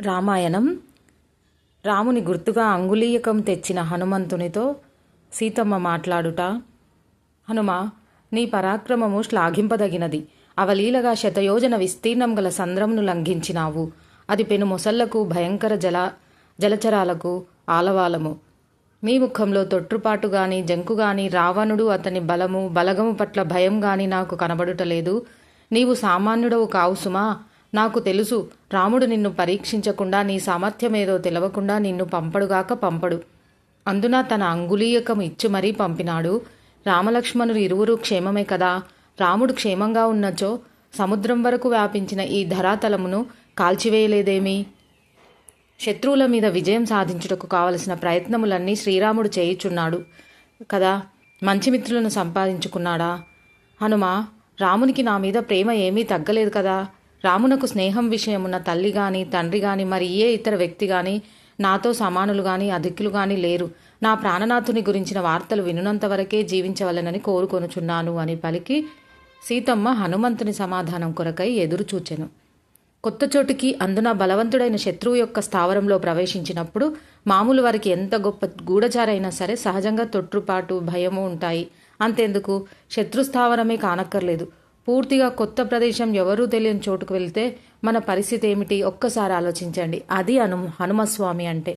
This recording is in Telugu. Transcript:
రామాయణం. రాముని గుర్తుగా అంగుళీయకం తెచ్చిన హనుమంతునితో సీతమ్మ మాట్లాడుట హనుమ నీ పరాక్రమము శ్లాఘింపదగినది. అవలీలగా శతయోజన విస్తీర్ణం గల సంద్రమును లంఘించినావు. అది పెను మొసళ్ళకు భయంకర జల జలచరాలకు ఆలవాలము. మీ ముఖంలో తొట్టుపాటు గాని జంకు గాని రావణుడు అతని బలము బలగము పట్ల భయం గాని నాకు కనబడుటలేదు నీవు సామాన్యుడవు కావు సుమా. నాకు తెలుసు రాముడు నిన్ను పరీక్షించకుండా నీ సామర్థ్యమేదో తెలవకుండా నిన్ను పంపడుగాక పంపడు. అందున తన అంగుళీయకం ఇచ్చి మరీ పంపినాడు. రామలక్ష్మణులు ఇరువురు క్షేమమే కదా. రాముడు క్షేమంగా ఉన్నచో సముద్రం వరకు వ్యాపించిన ఈ ధరాతలమును కాల్చివేయలేదేమీ? శత్రువుల మీద విజయం సాధించుటకు కావలసిన ప్రయత్నములన్నీ శ్రీరాముడు చేయుచున్నాడు కదా. మంచి మిత్రులను సంపాదించుకున్నాడా? హనుమ రామునికి నా మీద ప్రేమ ఏమీ తగ్గలేదు కదా. రామునకు స్నేహం విషయమున్న తల్లి గాని తండ్రి గాని మరి ఏ ఇతర వ్యక్తి గాని నాతో సమానులు గాని అధికులు గాని లేరు. నా ప్రాణనాథుని గురించిన వార్తలు వినునంత వరకే జీవించవలెనని కోరుకొనుచున్నాను అని పలికి సీతమ్మ హనుమంతుని సమాధానం కొరకై ఎదురు చూచెను కొత్త చోటుకి అందున బలవంతుడైన శత్రువు యొక్క స్థావరంలో ప్రవేశించినప్పుడు మామూలు వారికి ఎంత గొప్ప గూఢచారైనా సరే సహజంగా తొట్టుపాటు భయము ఉంటాయి. అంతెందుకు? శత్రు స్థావరమే కానక్కర్లేదు. పూర్తిగా కొత్త ప్రదేశం ఎవరూ తెలియని చోటుకు వెళ్తే మన పరిస్థితి ఏమిటి? ఒక్కసారి ఆలోచించండి. అది హను హనుమస్వామి అంటే.